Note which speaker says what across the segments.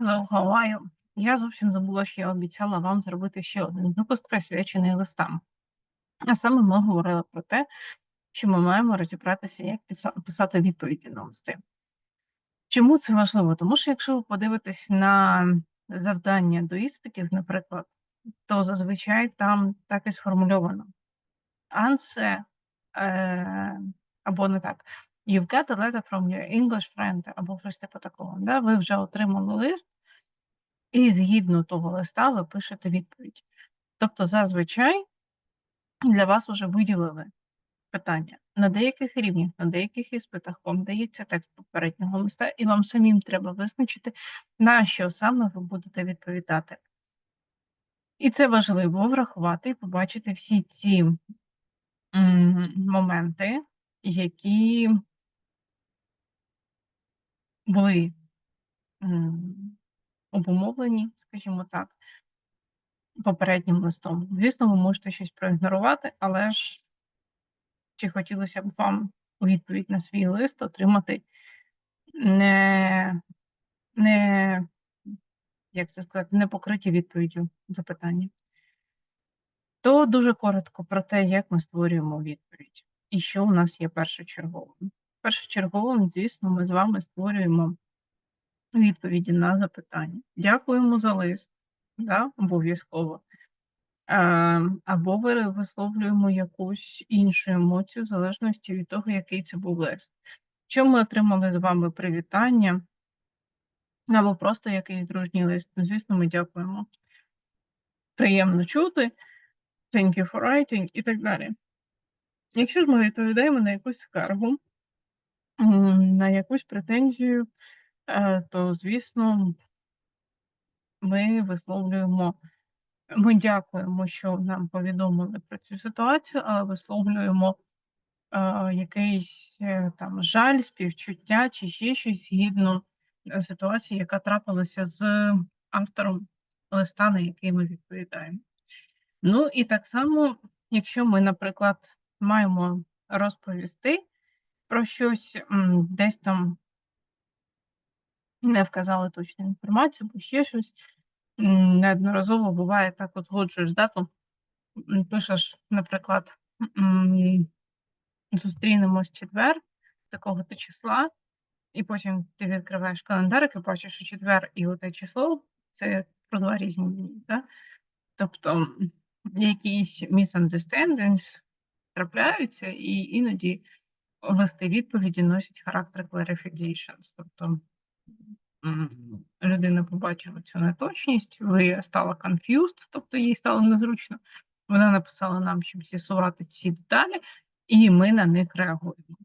Speaker 1: Are you? Я зовсім забула, що я обіцяла вам зробити ще один випуск присвячений листам. А саме ми говорили про те, що ми маємо розібратися, як писати відповіді на листи. Чому це важливо? Тому що якщо ви подивитесь на завдання до іспитів, наприклад, то зазвичай там так і сформульовано. Answer, е, або не так. You've got a letter from your English friend, або щось типу такого. Да? Ви вже отримали лист, і згідно того листа ви пишете відповідь. Тобто, зазвичай для вас уже виділили питання. На деяких рівнях, на деяких іспитах вам дається текст попереднього листа, і вам самим треба визначити, на що саме ви будете відповідати. І це важливо врахувати і побачити всі ці моменти, які були обумовлені, скажімо так, попереднім листом. Звісно, ви можете щось проігнорувати, але ж чи хотілося б вам у відповідь на свій лист отримати не, не як це сказати, не покриті відповіддю запитання. То дуже коротко про те, як ми створюємо відповідь і що у нас є першочерговим. Першочерговим, звісно, ми з вами створюємо відповіді на запитання. Дякуємо за лист, да, обов'язково. Е, або висловлюємо якусь іншу емоцію в залежності від того, який це був лист. Що ми отримали з вами привітання, або просто якийсь дружній лист. Ну, звісно, ми дякуємо. Приємно чути, thank you for writing і так далі. Якщо ж ми відповідаємо на якусь скаргу, на якусь претензію, е, то, звісно, ми висловлюємо, ми дякуємо, що нам повідомили про цю ситуацію, але висловлюємо е, якийсь е, там жаль, співчуття чи ще щось згідно ситуації, яка трапилася з автором листа, на який ми відповідаємо. Ну і так само, якщо ми, наприклад, маємо розповісти про щось, десь там не вказали точну інформацію, або ще щось. Неодноразово буває так, от згоджуєш дату, пишеш, наприклад, зустрінемось четвер, такого-то числа, і потім ти відкриваєш календарик і бачиш, що четвер і оте число це про два різні дні. Да? Тобто якісь misunderstandings трапляються, і іноді листи відповіді носять характер clarifications. Тобто людина побачила цю неточність, ви стала confused, тобто їй стало незручно. Вона написала нам, щоб з'ясувати ці деталі, і ми на них реагуємо.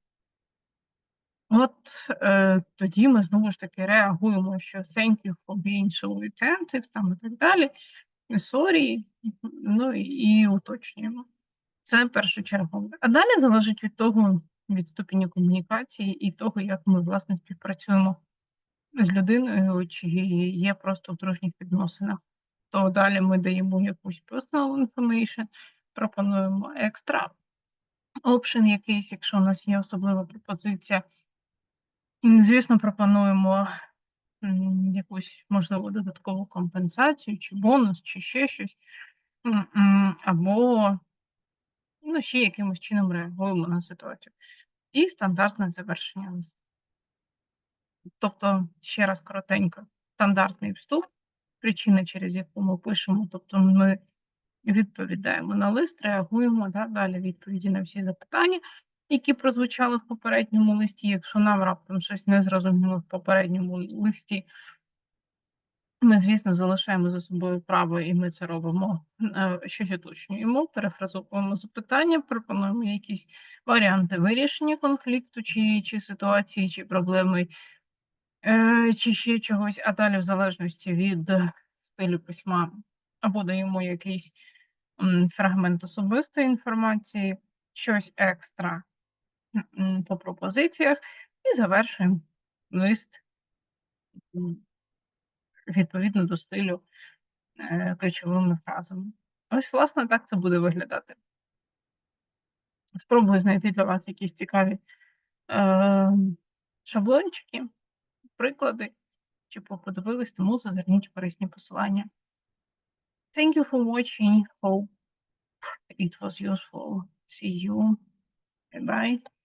Speaker 1: От е, тоді ми знову ж таки реагуємо, що thank you for being so attentive, там і так далі. Sorry, ну і, і уточнюємо. Це першочергове. А далі залежить від того, від ступені комунікації і того, як ми власне співпрацюємо з людиною, чи є просто в дружніх відносинах. То далі ми даємо якусь personal information, пропонуємо екстра option якийсь, якщо у нас є особлива пропозиція. Звісно, пропонуємо якусь, можливо, додаткову компенсацію, чи бонус, чи ще щось. Або ну, ще якимось чином реагуємо на ситуацію. І стандартне завершення. Тобто, ще раз коротенько, стандартний вступ, причина, через яку ми пишемо, тобто ми відповідаємо на лист, реагуємо да, далі відповіді на всі запитання, які прозвучали в попередньому листі. Якщо нам раптом щось не зрозуміло в попередньому листі, ми, звісно, залишаємо за собою право, і ми це робимо, е, щось уточнюємо, перефразовуємо запитання, пропонуємо якісь варіанти вирішення конфлікту, чи, чи ситуації, чи проблеми, е, чи ще чогось, а далі, в залежності від стилю письма, або даємо якийсь фрагмент особистої інформації, щось екстра по пропозиціях, і завершуємо лист відповідно до стилю е, ключовими фразами. Ось, власне, так це буде виглядати. Спробую знайти для вас якісь цікаві е, шаблончики, приклади, чи подивились, тому зазирніть корисні посилання. Thank you for watching. Hope it was useful. See you. Bye bye.